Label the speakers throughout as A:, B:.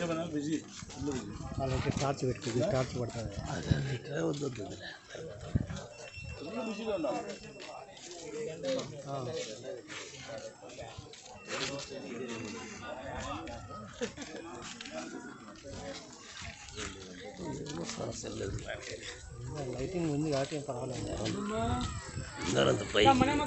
A: కొంచెం
B: ఆ, సరే.
A: అవునా, చెప్పనా చెప్పనా బిజీ ఫుల్ బిజీ
C: వాళ్ళకి టార్చ్ పెట్టుకుంది టార్చ్ పడుతుంది
A: ఫుల్ బిజీలో ఉన్నాం
C: లైటింగ్ ఉంది కాబట్టి ఏం పర్వాలేదు
A: ఏమన్నమ్మా ఏం కనపాలా మనమ్మా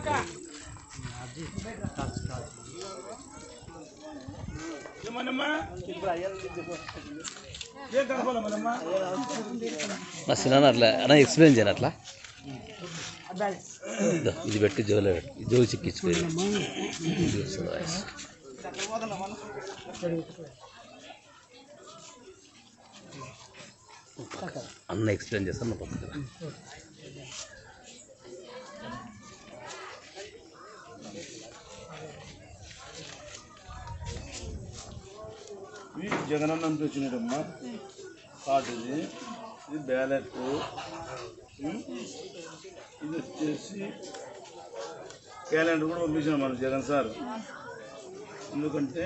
D: నా సినిమా అట్లా అన్న ఎక్స్ప్లెయిన్ చేయను అట్లా? ఇది పెట్టి జోలో పెట్టి జోలు చిక్కించుకోవాలి అన్న ఎక్స్ప్లెయిన్ చేస్తాను నా పక్కన
A: జగనన్న నుంచి వచ్చినాడమ్మా కార్డు ఇది ఇది బ్యాలెట్ ఇది వచ్చేసి క్యాలెండర్ కూడా పంపించాను మన జగన్ సార్. ఎందుకంటే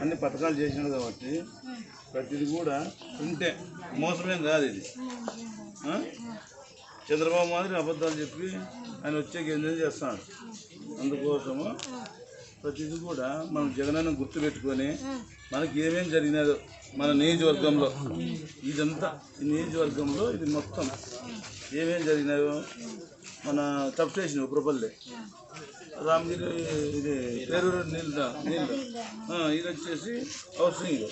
A: అన్ని పథకాలు చేసినాడు కాబట్టి ప్రతిది కూడా ఉంటే మోసమేం కాదు ఇది. చంద్రబాబు మాదిరి అబద్ధాలు చెప్పి ఆయన వచ్చే ఎంజాయ్ చేస్తాడు? అందుకోసము ప్రతిది కూడా మనం జగనన్న గుర్తు పెట్టుకొని మనకి ఏమేం జరిగినదో మన నియోజకవర్గంలో. ఇదంతా ఈ నియోజకవర్గంలో ఇది మొత్తం. ఏమేం జరిగినాయో మన సబ్ స్టేషన్ ఉప్రపల్లి. రామగిరి ఇది పేరూరు నీళ్ళ నీళ్ళు. ఆ, ఇది వచ్చేసి హౌసింగ్.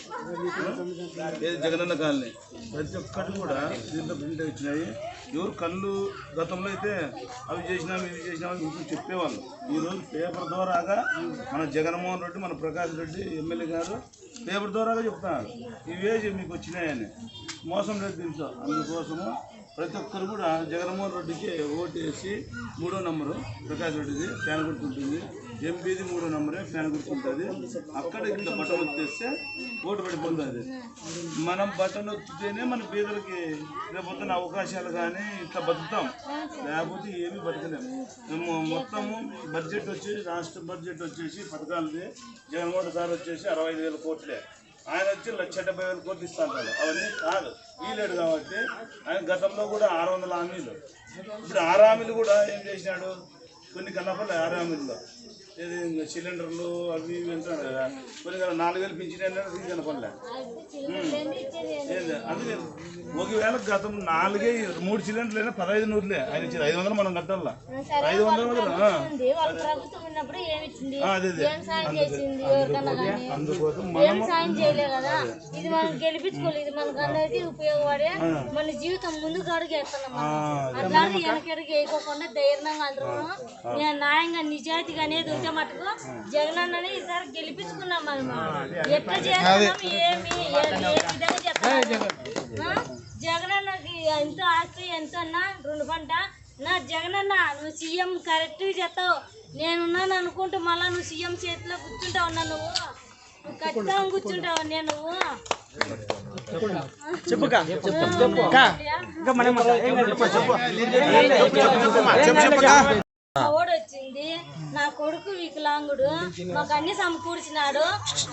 A: ఇది జగనన్న కాలనీ. ప్రతి ఒక్కటి కూడా దీంట్లో ప్రింట్ వచ్చినాయి. ఎవరు కళ్ళు గతంలో అయితే అవి చేసినాం ఇవి చేసినాము అని ఇంట్లో చెప్పేవాళ్ళు. ఈరోజు పేపర్ ద్వారాగా మన జగన్మోహన్ రెడ్డి మన ప్రకాష్ రెడ్డి ఎమ్మెల్యే గారు పేపర్ ద్వారాగా చెప్తున్నారు ఇవే మీకు వచ్చినాయని. మోసం లేదు దీంట్లో. అందుకోసము ప్రతి ఒక్కరు కూడా జగన్మోహన్ రెడ్డికి ఓటు వేసి మూడో నంబరు ప్రకాష్ రెడ్డిది ఫ్యాన్ గుర్తుంటుంది. ఎంపీది మూడో నంబరే ఫ్యాన్ గుర్తుంటుంది. అక్కడ ఇంత బటన్ వచ్చేస్తే ఓటు పడిపోతుంది మనం బటన్ వచ్చితేనే మన పేదలకి రేపొద్దున అవకాశాలు కానీ ఇట్లా బతుకుతాం. లేకపోతే ఏమీ బతకలేము మేము మొత్తము బడ్జెట్ వచ్చి రాష్ట్ర బడ్జెట్ వచ్చేసి పథకాలది. జగన్మోహన్ సార్ వచ్చేసి అరవై ఐదు వేల కోట్లే. ఆయన వచ్చి లక్ష డెబ్బై వేల కోట్లు ఇస్తాను అవన్నీ కాదు. వీలేడు కాబట్టి ఆయన గతంలో కూడా ఆరు వందల హామీలు. ఇప్పుడు ఆరు హామీలు కూడా ఏం చేసినాడు? కొన్ని కన్నపల్లి ఆరు హామీల్లో సిలిండర్లు అవి ఇవి అంటున్నాడు కదా. కొన్ని నాలుగు వేలు ఏంది? అందుకే ఒకవేళ గతం నాలుగే మూడు సిలిండర్లు అయినా పదహైదు నూరులే. ఆయన ఇచ్చేది ఐదు వందలు మనం కట్టాలా? ఐదు వందలు అదే అందుకోసం
E: సాయం చేయలే కదా? ఇది మనం గెలిపించుకోలేదు మనకు అందరికి ఉపయోగపడే మన జీవితం ముందుకు అడుగేస్తున్నాం మనం. అట్లాంటి వెనకడికి వేయకోకుండా ధైర్యంగా అందరూ నేను న్యాయంగా నిజాయితీగా అనేది ఉంటే మటుకు జగనన్నని ఈసారి గెలిపించుకున్నాం మనం. ఎట్లా చేస్తున్నాం ఏమి ఏ విధంగా చెప్తాం జగనన్నకి ఎంత ఆస్తి ఎంత అన్నా రెండు పంట. నా జగనన్న నువ్వు సీఎం కరెక్ట్గా చెప్తావు నేనున్నాను అనుకుంటూ మళ్ళీ నువ్వు సీఎం చేతిలో కూర్చుంటావు అన్నా నువ్వు. నువ్వు ఖచ్చితంగా కూర్చుంటావు నేను నువ్వు. ఓడు వచ్చింది నా కొడుకు వికలాంగుడు. మాకు అన్ని సమకూర్చినాడు.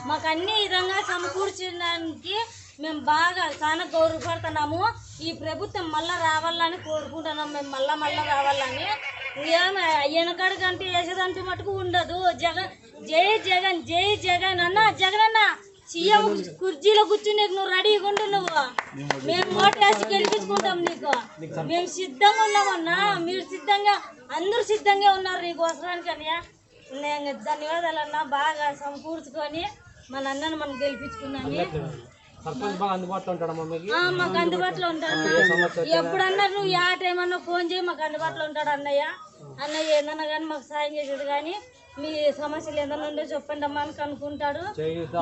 E: మాకు అన్ని విధంగా సమకూర్చడానికి మేము బాగా చాలా గౌరవపడుతున్నాము. ఈ ప్రభుత్వం మళ్ళా రావాలని కోరుకుంటున్నాం. మేము మళ్ళా మళ్ళా రావాలని. ఏమి వెనకడు కంటే వేసేదంటూ మటుకు ఉండదు. జగన్ జై జగన్ జై జగన్ అన్న జగన్ అన్న సీఎం కుర్చీలో కూర్చుని నువ్వు రెడీగా ఉండు నువ్వు. మేము ఓటేసి గెలిపించుకుంటాం నీకు. మేము సిద్ధంగా ఉన్నామన్నా మీరు సిద్ధంగా అందరూ సిద్ధంగా ఉన్నారు నీకు అవసరానికి అన్నయ్య నేను ధన్యవాదాలు అన్న బాగా సమకూర్చుకొని మన అన్నను మనం గెలిపించుకున్నాము.
C: మాకు
E: అందుబాటులో ఉంటాడు ఎప్పుడన్నా నువ్వు ఏ టైం అన్నా ఫోన్ చేయి మాకు అందుబాటులో ఉంటాడు అన్నయ్య. అన్నయ్య ఏదన్నా కానీ మాకు సాయం చేసేది కానీ మీ సమస్యలు ఏదైనా ఉంటే చెప్పండి అమ్మా అని కనుక్కుంటాడు.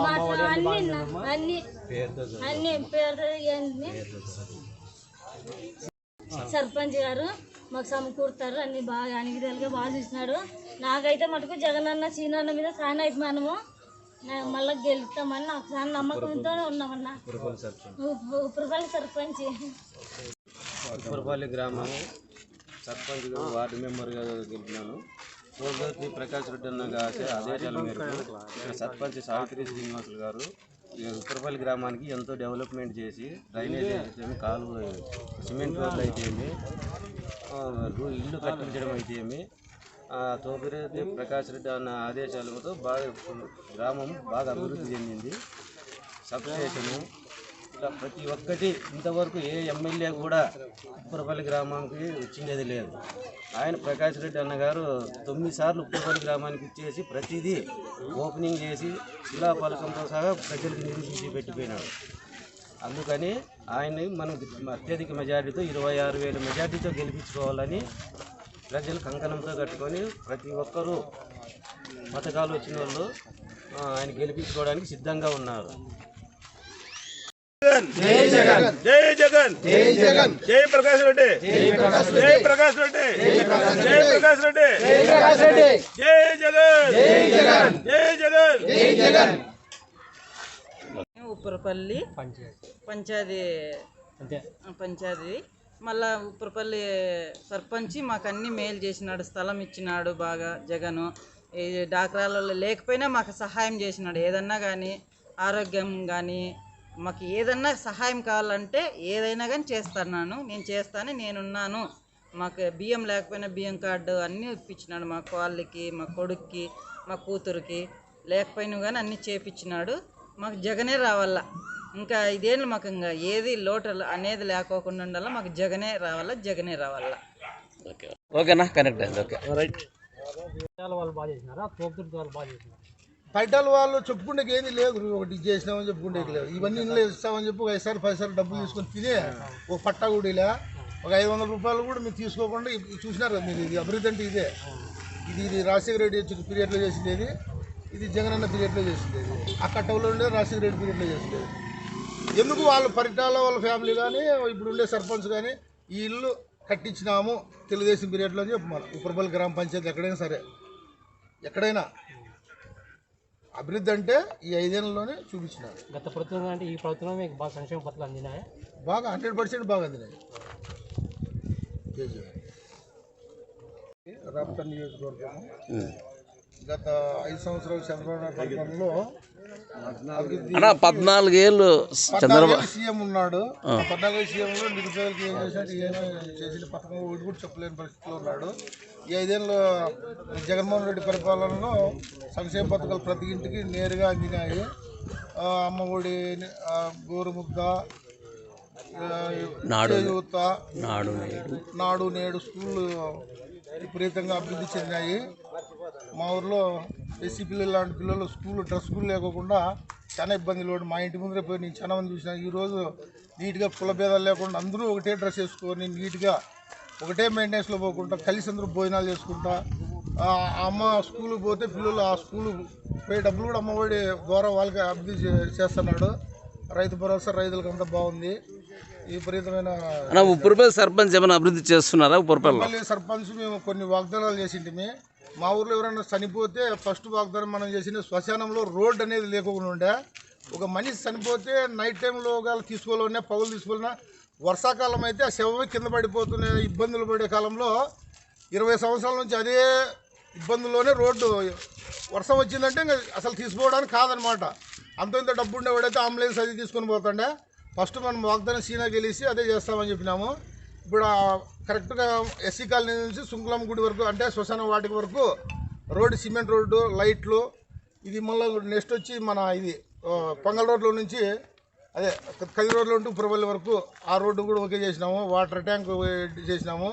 E: మాకు అన్ని అన్ని అన్ని పేరు ఏంటి సర్పంచ్ గారు మాకు సమకూరుతారు. అన్ని బాగా అన్ని విధాలుగా బాగా చూసినాడు. నాకైతే మటుకు జగనన్న సీనన్న మీద చాలా అభిమానము. మళ్ళీ గెలుస్తామని నాకు చాలా నమ్మకంతో ఉన్నామన్నా. ఉప్పురపల్లి సర్పంచ్.
F: ఉప్పరపల్లి గ్రామం సర్పంచ్గా వార్డు మెంబర్గా గెలిపినాను సోదరి ప్రకాష్ రెడ్డి అన్న గారి ఆదేశాల మేరకు ఇక్కడ సర్పంచ్ సావిత్రి శ్రీనివాసులు గారు ఈ గ్రామానికి ఎంతో డెవలప్మెంట్ చేసి డ్రైనేజ్ అయితేమి కాలువ సిమెంట్ రోడ్లు అయితేమి ఇల్లు కట్టించడం అయితేమి ఏమి తోపిరెడ్డి ప్రకాష్ రెడ్డి అన్న ఆదేశాలతో బాగా గ్రామం బాగా అభివృద్ధి చెందింది. సబ్ స్టేషను ఇట్లా ప్రతి ఒక్కటి ఇంతవరకు ఏ ఎమ్మెల్యే కూడా ఉప్పరపల్లి గ్రామానికి వచ్చిండేది లేదు. ఆయన ప్రకాష్ రెడ్డి అన్న గారు తొమ్మిది సార్లు ఉప్పరపల్లి గ్రామానికి ఇచ్చేసి ప్రతిదీ ఓపెనింగ్ చేసి శిలాఫలకంతో సహా ప్రజలకు నిరూపించి పెట్టిపోయినాడు. అందుకని ఆయన్ని మనం అత్యధిక మెజార్టీతో ఇరవై ఆరు వేల మెజార్టీతో గెలిపించుకోవాలని ప్రజలు కంకణంతో కట్టుకొని ప్రతి ఒక్కరూ పథకాలు వచ్చిన వాళ్ళు ఆయన గెలిపించుకోవడానికి సిద్ధంగా ఉన్నారు.
A: జై జగన్. జై జగన్. జై ప్రకాష్ రెడ్డి. జై ప్రకాష్ రెడ్డి. జై ప్రకాష్ రెడ్డి. జై జగన్. జై జగన్.
B: ఉప్పరపల్లి పంచాయతీ. పంచాయతీ. మళ్ళా ఉప్పరపల్లి సర్పంచ్ మాకు అన్ని మేలు చేసినాడు స్థలం ఇచ్చినాడు బాగా జగను. ఈ డాక్రాలలో లేకపోయినా మాకు సహాయం చేసినాడు. ఏదన్నా కానీ ఆరోగ్యం కానీ మాకు ఏదన్నా సహాయం కావాలంటే ఏదైనా కానీ చేస్తున్నాను నేను. చేస్తాను నేనున్నాను. మాకు బియ్యం లేకపోయినా బియ్యం కార్డు అన్నీ ఇప్పించినాడు మా కోళ్ళకి మా కొడుక్కి మా కూతురికి. లేకపోయినా కానీ అన్నీ చేపించినాడు. మాకు జగనే రావాలా. ఇంకా ఐదేళ్ళు మాకు ఇంకా ఏది లోటు అనేది లేకోకుండా ఉండాలా. మాకు జగనే రావాలా జగనే రావాలా.
D: ఓకే ఓకేనా? కనెక్ట్ అయింది. ఓకే. రైట్.
C: వాళ్ళు బాగా చేసినారా? వాళ్ళు బాగా చేసినారు?
G: పైటల వాళ్ళు చెప్పుకుంటే ఏమీ లేదు నువ్వు ఒకటి ఇది చేసినామని చెప్పుకుంటే లేదు ఇవన్నీ ఇంట్లో ఇస్తామని చెప్పి ఒక ఐదు పది సార్లు డబ్బులు తీసుకొని తినే ఒక పట్టా కూడా ఇలా. ఒక ఐదు వందల రూపాయలు కూడా మీరు తీసుకోకుండా చూసినారు కదా మీరు. ఇది అభివృద్ధి అంటే ఇదే. ఇది ఇది రాజశేఖర రెడ్డి పీరియడ్లో చేసింది ఇది ఇది జగనన్న పీరియడ్లో చేసింది ఆ కట్టవులో ఉండే రాజశేఖర రెడ్డి పీరియడ్లో చేసింది ఎందుకు వాళ్ళు పరిటాల వాళ్ళ ఫ్యామిలీ కానీ ఇప్పుడు ఉండే సర్పంచ్ కానీ ఈ ఇల్లు కట్టించినాము తెలుగుదేశం పీరియడ్లో అని చెప్పు మన ఉప్పరపల్లి గ్రామ పంచాయతీ ఎక్కడైనా సరే. ఎక్కడైనా అభివృద్ధి అంటే ఈ ఐదేళ్ళలోనే చూపించినారు.
C: గత ప్రభుత్వం అంటే ఈ ప్రభుత్వం మీకు బాగా సంక్షేమ పథకాలు అందినాయా?
G: బాగా హండ్రెడ్ పర్సెంట్ బాగా అందినాయి. కేజీ రాప్తా నియోజకవర్గం గత ఐదు సంవత్సరాలు చంద్రబాబు నాయుడు పరిపాలనలో అభివృద్ధి
D: అన్న పద్నాలుగేళ్ళు చంద్రబాబు
G: పద్నాలుగు సీఎం ఉన్నాడు. పద్నాలుగు సీఎంలో నిరుపేదలకు ఏం చేసినట్టు ఏమో చేసిన పథకం ఒకటి కూడా చెప్పలేని పరిస్థితిలో ఉన్నాడు. ఈ ఐదేళ్ళు జగన్మోహన్ రెడ్డి పరిపాలనలో సంక్షేమ పథకాలు ప్రతి ఇంటికి నేరుగా అందినాయి. ఆ, అమ్మ ఒడి ఆ, గోరుముద్ద
D: నాడు.
G: చేయూత
D: నాడు నేడు.
G: నాడు నేడు స్కూళ్ళు విపరీతంగా అభివృద్ధి చెందినాయి మా ఊర్లో ఎస్సీ పిల్లలు లాంటి పిల్లలు స్కూల్ డ్రెస్ స్కూల్ లేకోకుండా చాలా ఇబ్బందులు పడి మా ఇంటి ముందరే పోయి నేను చాలా మంది చూసిన. ఈరోజు నీట్గా కుల భేదాలు లేకుండా అందరూ ఒకటే డ్రెస్ వేసుకొని నీట్గా ఒకటే మెయింటెనెన్స్లో పోకుండా కలిసి అందరూ భోజనాలు చేసుకుంటా. అమ్మ స్కూల్కి పోతే పిల్లలు ఆ స్కూల్ పోయే డబ్బులు కూడా అమ్మఒడి ద్వారా వాళ్ళకి అభివృద్ధి చేస్తున్నాడు. రైతు భరోసా రైతులకు అంతా బాగుంది. విపరీతమైన
D: అన్న ఉప్పురుపల్లి సర్పంచ్ ఏమైనా అభివృద్ధి చేస్తున్నారా? ఉప్పురుపల్లిలో
G: మళ్ళీ సర్పంచ్ మేము కొన్ని వాగ్దానాలు చేసింటిమి. మా ఊర్లో ఎవరైనా చనిపోతే ఫస్ట్ వాగ్దానం మనం చేసిన శ్మశానంలో రోడ్ అనేది లేకుండా ఉండే. ఒక మనిషి చనిపోతే నైట్ టైంలో ఒకవేళ తీసుకోవాలన్నా పగులు తీసుకోవాలన్నా వర్షాకాలం అయితే ఆ శవం కింద పడిపోతున్న ఇబ్బందులు పడే కాలంలో ఇరవై సంవత్సరాల నుంచి అదే ఇబ్బందుల్లోనే రోడ్డు వర్షం వచ్చిందంటే అసలు తీసుకోవడానికి కాదనమాట. అంత ఇంత డబ్బు ఉండేవాడైతే అంబులెన్స్ అది తీసుకొని పోతుండే. ఫస్ట్ మనం వాగ్దానం సీనా గెలిచి అదే చేస్తామని చెప్పినాము. ఇప్పుడు కరెక్ట్గా ఎస్సీ కాలనీ నుంచి సుంకులం గుడి వరకు అంటే శ్మశాన వాటికి వరకు రోడ్డు సిమెంట్ రోడ్డు లైట్లు ఇది మళ్ళీ నెక్స్ట్ వచ్చి మన ఇది పొంగల్ రోడ్లో నుంచి అదే కది రోడ్లో ఉంటూ పురవల్లి వరకు ఆ రోడ్డు కూడా ఓకే చేసినాము. వాటర్ ట్యాంక్ చేసినాము.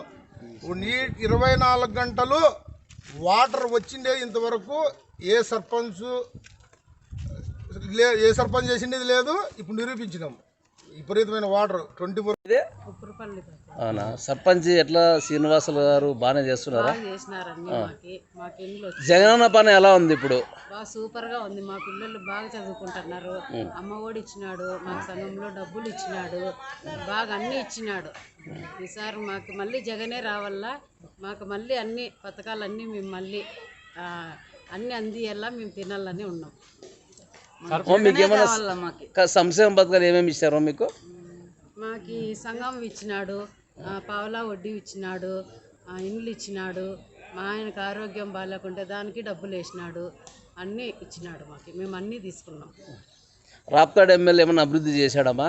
G: నీ ఇరవై నాలుగు గంటలు వాటర్ వచ్చిండేది ఇంతవరకు ఏ సర్పంచ్ లే ఏ సర్పంచ్ చేసిండేది లేదు ఇప్పుడు నిరూపించినాం విపరీతమైన వాటర్ ట్వంటీ ఫోర్
D: అవునా? సర్పంచ్ ఎట్లా శ్రీనివాసులు గారు బాగానే చేస్తున్నారా? జగనన్న పని ఎలా ఉంది ఇప్పుడు?
H: బాగా సూపర్గా ఉంది. మా పిల్లలు బాగా చదువుకుంటున్నారు. అమ్మ ఒడి ఇచ్చినాడు మాకు సంఘంలో డబ్బులు ఇచ్చినాడు బాగా అన్ని ఇచ్చినాడు. ఈసారి మాకు మళ్ళీ జగనే రావాలా? మాకు మళ్ళీ అన్ని పథకాలన్నీ మేము మళ్ళీ అన్ని అందియేలా మేము తినాలని ఉన్నాం.
D: మీకు ఏమైనా సంక్షేమ పథకాలు ఏమేమి ఇచ్చారో మీకు?
H: మాకు సంఘం ఇచ్చినాడు పావలా వడ్డీ ఇచ్చినాడు ఇండ్లు ఇచ్చినాడు మా ఆయనకు ఆరోగ్యం బాగాలేకుంటే దానికి డబ్బులు వేసినాడు అన్నీ ఇచ్చినాడు మాకు. మేము అన్నీ తీసుకున్నాం.
D: రాప్తాడు ఎమ్మెల్యే ఏమైనా అభివృద్ధి చేశాడమ్మా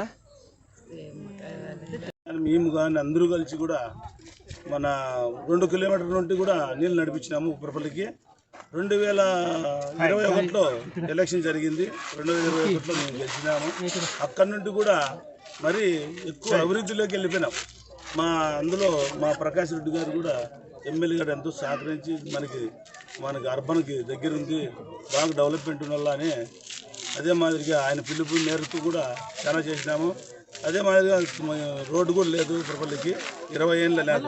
A: మేము కానీ అందరూ కలిసి కూడా మన రెండు కిలోమీటర్ల నుండి కూడా నీళ్ళు నడిపించినాము ఉప్పరపల్లికి రెండు వేల ఇరవై ఒకటిలో ఎలక్షన్ జరిగింది. రెండు వేల ఇరవై ఒకటిలో మేము గెలిచినాము. అక్కడి నుండి కూడా మరి ఎక్కువ అభివృద్ధిలోకి వెళ్ళిపోయినాం. మా అందులో మా ప్రకాష్ రెడ్డి గారు కూడా ఎమ్మెల్యే గారు ఎంతో సహకరించి మనకి మనకి అర్బన్కి దగ్గరుంది బాగా డెవలప్మెంట్ అని అదే మాదిరిగా ఆయన పిలుపు మేరకు కూడా చాలా చేసినాము. అదే మాదిరిగా రోడ్డు కూడా లేదు తిరుపతికి ఇరవై ఏళ్ళ లేక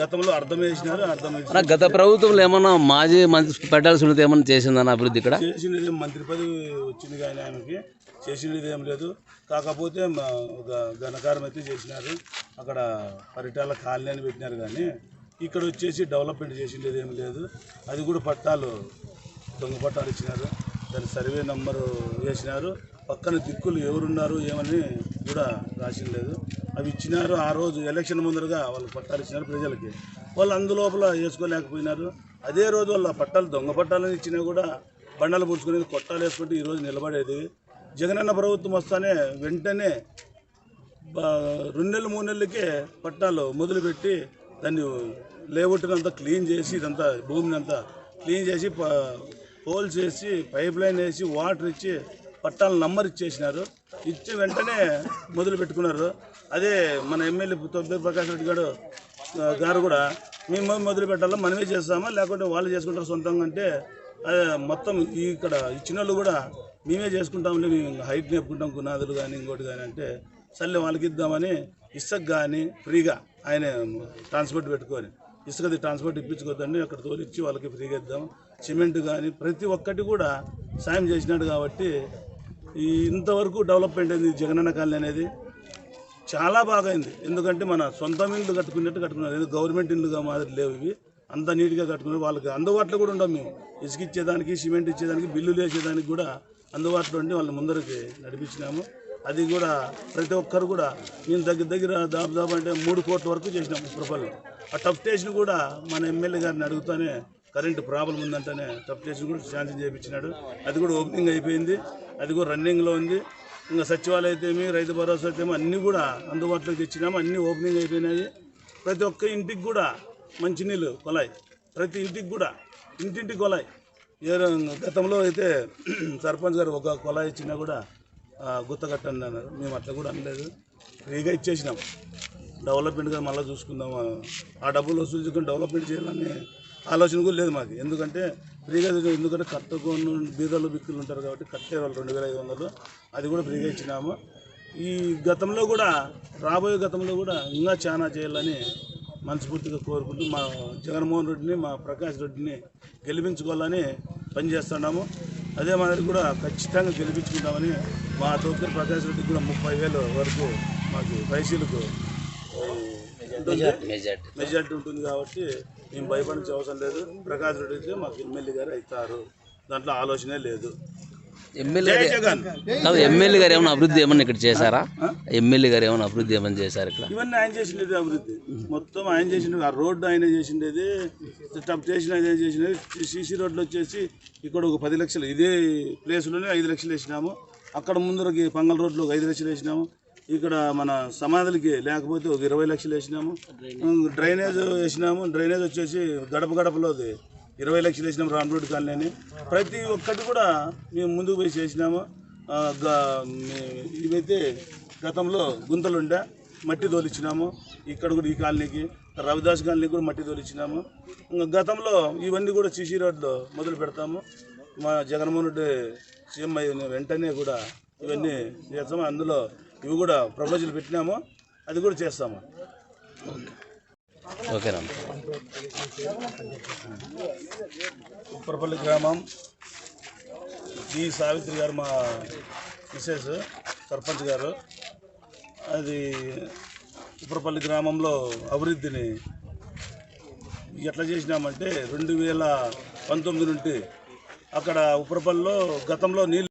A: గతంలో అర్థం వేసినారు అర్థం
D: గత ప్రభుత్వంలో ఏమన్నా మాజీ మంత్రి పెట్టాల్సి ఏమన్నా చేసిందన్న అభివృద్ధి ఇక్కడ?
A: చేసినది మంత్రి పదవి వచ్చింది కానీ ఆమెకి చేసినది ఏం లేదు. కాకపోతే ఒక ఘనకారం అయితే చేసినారు. అక్కడ పరిటాల కాలనీ అని పెట్టినారు కానీ ఇక్కడ వచ్చేసి డెవలప్మెంట్ చేసిండేది ఏం లేదు. అది కూడా పట్టాలు దొంగ పట్టాలు ఇచ్చినారు. దాని సర్వే నంబరు వేసినారు. పక్కన దిక్కులు ఎవరున్నారు ఏమని కూడా రాసిన లేదు. అవి ఇచ్చినారు ఆ రోజు ఎలక్షన్ ముందరగా వాళ్ళు పట్టాలు ఇచ్చినారు ప్రజలకి. వాళ్ళు అందులోపల వేసుకోలేకపోయినారు. అదే రోజు వాళ్ళ పట్టాలు దొంగ పట్టాలని ఇచ్చినా కూడా బండలు పుడుచుకునేది కొట్టాలు వేసుకుంటే ఈరోజు నిలబడేది. జగనన్న ప్రభుత్వం వస్తానే వెంటనే రెండు నెలలు మూడు నెలలకే పట్టాలు మొదలుపెట్టి దాన్ని లేఅవుట్నంతా క్లీన్ చేసి ఇదంతా భూమిని అంతా క్లీన్ చేసి హోల్స్ వేసి పైప్ లైన్ వేసి వాటర్ ఇచ్చి పట్టాలు నంబర్ ఇచ్చేసినారు. ఇచ్చి వెంటనే మొదలు పెట్టుకున్నారు. అదే మన ఎమ్మెల్యే తొబ్బే ప్రకాష్ రెడ్డి గారు గారు కూడా మేము మొదలు పెట్టాలా? మనమే చేస్తామా? లేకుంటే వాళ్ళు చేసుకుంటారు సొంతంగా? అంటే అదే మొత్తం ఇక్కడ ఇచ్చిన వాళ్ళు కూడా మేమే చేసుకుంటాంలే మేము హైట్ నేర్పుకుంటాం కునాదులు కానీ ఇంకోటి కానీ అంటే సర్లే వాళ్ళకి ఇద్దామని ఇసుక కానీ ఫ్రీగా ఆయన ట్రాన్స్పోర్ట్ పెట్టుకొని ఇసుకది ట్రాన్స్పోర్ట్ ఇప్పించుకోద్దండి అక్కడ తోలిచ్చి వాళ్ళకి ఫ్రీగా ఇద్దాం. సిమెంట్ కానీ ప్రతి ఒక్కటి కూడా సాయం చేసినాడు కాబట్టి ఈ ఇంతవరకు డెవలప్మెంట్ అయింది జగనన్న కాలనీ అనేది. చాలా బాగా అయింది. ఎందుకంటే మన సొంత ఇల్లు కట్టుకున్నట్టు కట్టుకున్నారు. ఇది గవర్నమెంట్ ఇల్లుగా మాదిరి లేవు ఇవి. అంత నీట్గా కట్టుకున్నారు. వాళ్ళకి అందుబాటులో కూడా ఉండం మేము. ఇసుక ఇచ్చేదానికి సిమెంట్ ఇచ్చేదానికి బిల్లులు వేసేదానికి కూడా అందుబాటులో ఉండి వాళ్ళని ముందరికి నడిపించినాము. అది కూడా ప్రతి ఒక్కరు కూడా మేము దగ్గర దగ్గర దాదాపు అంటే మూడు కోట్ల వరకు చేసినాం. ఉప్పరపల్లి ఆ టఫ్ స్టేషన్ కూడా మన ఎమ్మెల్యే గారిని అడుగుతానే కరెంటు ప్రాబ్లం ఉందంటేనే తప్పు చేసి కూడా శాంక్షన్ చేయించినాడు అది కూడా ఓపెనింగ్ అయిపోయింది. అది కూడా రన్నింగ్లో ఉంది. ఇంకా సచివాలయం అయితేమి రైతు భరోసా అయితేమి అన్నీ కూడా అందుబాటులోకి తెచ్చినాము. అన్నీ ఓపెనింగ్ అయిపోయినాయి. ప్రతి ఒక్క ఇంటికి కూడా మంచినీళ్ళు కొలాయి. ప్రతి ఇంటికి కూడా ఇంటింటి కొలాయి. ఏ గతంలో అయితే సర్పంచ్ గారు ఒక కొలాయి ఇచ్చినా కూడా గుత్తగట్టండి అన్నారు. మేము అట్లా కూడా అనలేదు. ఫ్రీగా ఇచ్చేసినాం. డెవలప్మెంట్గా మళ్ళీ చూసుకుందాం. ఆ డబ్బులు వసూలు చేసుకుని డెవలప్మెంట్ చేయాలని ఆలోచన కూడా లేదు మాకు. ఎందుకంటే ఫ్రీగా ఎందుకంటే కట్టకొని బీదలు బిక్కులు ఉంటారు కాబట్టి కట్టే వాళ్ళు రెండు వేల ఐదు వందలు. అది కూడా ఫ్రీగా ఇచ్చినాము. ఈ గతంలో కూడా రాబోయే గతంలో కూడా ఇంకా చాలా చేయాలని మనస్ఫూర్తిగా కోరుకుంటూ మా జగన్మోహన్ రెడ్డిని మా ప్రకాష్ రెడ్డిని గెలిపించుకోవాలని పనిచేస్తున్నాము అదే మాదిరి కూడా ఖచ్చితంగా గెలిపించుకుంటామని మా తోపు ప్రకాష్ రెడ్డికి కూడా ముప్పై వేలు వరకు మాకు పైసలకు
D: మెజార్టీ
A: మెజార్టీ. ఉంటుంది కాబట్టి మేము భయపడించే అవసరం లేదు. ప్రకాష్ రెడ్డికి మాకు ఎమ్మెల్యే గారు అవుతారు. దాంట్లో ఆలోచనే లేదు.
D: ఎమ్మెల్యే కాదు ఎమ్మెల్యే గారు ఏమైనా అభివృద్ధి ఏమన్నా ఇక్కడ చేశారా? ఎమ్మెల్యే గారు ఏమైనా అభివృద్ధి ఏమైనా చేశారు ఇక్కడ?
A: ఇవన్నీ ఆయన చేసిండేది అభివృద్ధి. మొత్తం ఆయన చేసిండేది ఆ రోడ్డు ఆయన చేసిండేది. టప్ చేసిన ఆయన చేసినది సీసీ రోడ్లు వచ్చేసి ఇక్కడ ఒక పది లక్షలు ఇదే ప్లేస్లోనే ఐదు లక్షలు వేసినాము. అక్కడ ముందరకి పంగల్ రోడ్లో ఒక ఐదు లక్షలు వేసినాము. ఇక్కడ మన సమాధులకి లేకపోతే ఒక ఇరవై లక్షలు వేసినాము. డ్రైనేజ్ వేసినాము. డ్రైనేజ్ వచ్చేసి గడప గడపలోది ఇరవై లక్షలు వేసినాము రామ్ రోడ్ కాలనీ ప్రతి ఒక్కటి కూడా మేము ముందుకు పోయి చేసినాము. ఇవైతే గతంలో గుంతలు ఉండే మట్టి తోలిచ్చినాము. ఇక్కడ కూడా ఈ కాలనీకి రవిదాస్ కాలనీ కూడా మట్టి తోలిచ్చినాము. గతంలో ఇవన్నీ కూడా సిసి రోడ్లు మొదలు పెడతాము. మా జగన్మోహన్ రెడ్డి సీఎం అయిన వెంటనే కూడా ఇవన్నీ చేస్తాము అందులో ఇవి కూడా ప్రపోజల్ పెట్టినాము అది కూడా చేస్తాము.
D: ఓకేనా?
A: ఉప్పరపల్లి గ్రామం. ఈ సావిత్రి గారు మా మిసెస్ సర్పంచ్ గారు. అది ఉప్పరపల్లి గ్రామంలో అభివృద్ధిని ఎట్లా చేసినామంటే రెండు వేల పంతొమ్మిది నుండి అక్కడ ఉప్పరపల్లిలో గతంలో నీళ్ళు